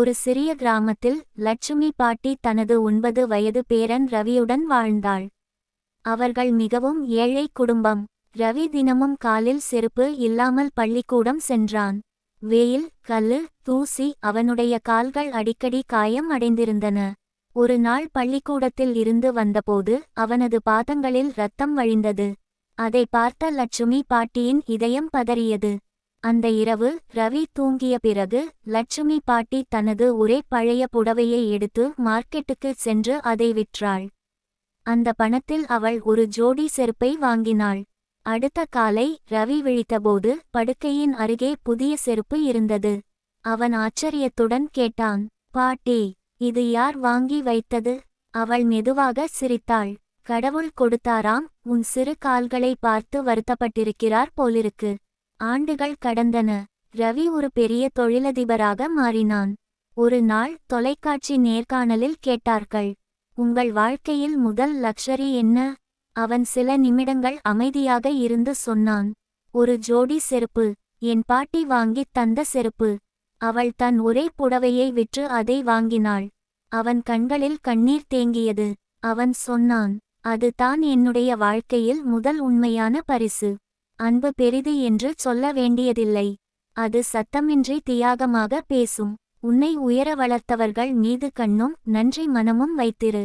ஒரு சிறிய கிராமத்தில் லட்சுமி பாட்டி தனது ஒன்பது வயது பேரன் ரவியுடன் வாழ்ந்தாள். அவர்கள் மிகவும் ஏழை குடும்பம். ரவி தினமும் காலில் செருப்பு இல்லாமல் பள்ளிக்கூடம் சென்றான். வெயில் கல்லு தூசி அவனுடைய கால்கள் அடிக்கடி காயம் அடைந்திருந்தன. ஒரு நாள் பள்ளிக்கூடத்தில் இருந்து வந்தபோது அவனது பாதங்களில் ரத்தம் வழிந்தது. அதை பார்த்த லட்சுமி பாட்டியின் இதயம் பதறியது. அந்த இரவு ரவி தூங்கிய பிறகு லட்சுமி பாட்டி தனது ஒரே பழைய புடவையை எடுத்து மார்க்கெட்டுக்கு சென்று அதை விற்றாள். அந்த பணத்தில் அவள் ஒரு ஜோடி செருப்பை வாங்கினாள். அடுத்த காலை ரவி விழித்தபோது படுக்கையின் அருகே புதிய செருப்பு இருந்தது. அவன் ஆச்சரியத்துடன் கேட்டான் பாட்டி இது யார் வாங்கி வைத்தது? அவள் மெதுவாக சிரித்தாள் கடவுள் கொடுத்தாராம் உன் சிறு கால்களை பார்த்து வருத்தப்பட்டிருக்கிறார் போலிருக்கு. ஆண்டுகள் கடந்தன. ரவி ஒரு பெரிய தொழிலதிபராக மாறினான். ஒரு நாள் தொலைக்காட்சி நேர்காணலில் கேட்டார்கள் உங்கள் வாழ்க்கையில் முதல் லக்ஷரி என்ன? அவன் சில நிமிடங்கள் அமைதியாக இருந்து சொன்னான் ஒரு ஜோடி செருப்பு என் பாட்டி வாங்கித் தந்த செருப்பு. அவள் தன் ஒரே புடவையை விற்று அதை வாங்கினாள். அவன் கண்களில் கண்ணீர் தேங்கியது. அவன் சொன்னான் அது தான் என்னுடைய வாழ்க்கையில் முதல் உண்மையான பரிசு. அன்பு பெரிது என்று சொல்ல வேண்டியதில்லை. அது சத்தமின்றி தியாகமாக பேசும். உன்னை உயர வளர்த்தவர்கள் மீது கண்ணும் நன்றி மனமும் வைத்திரு.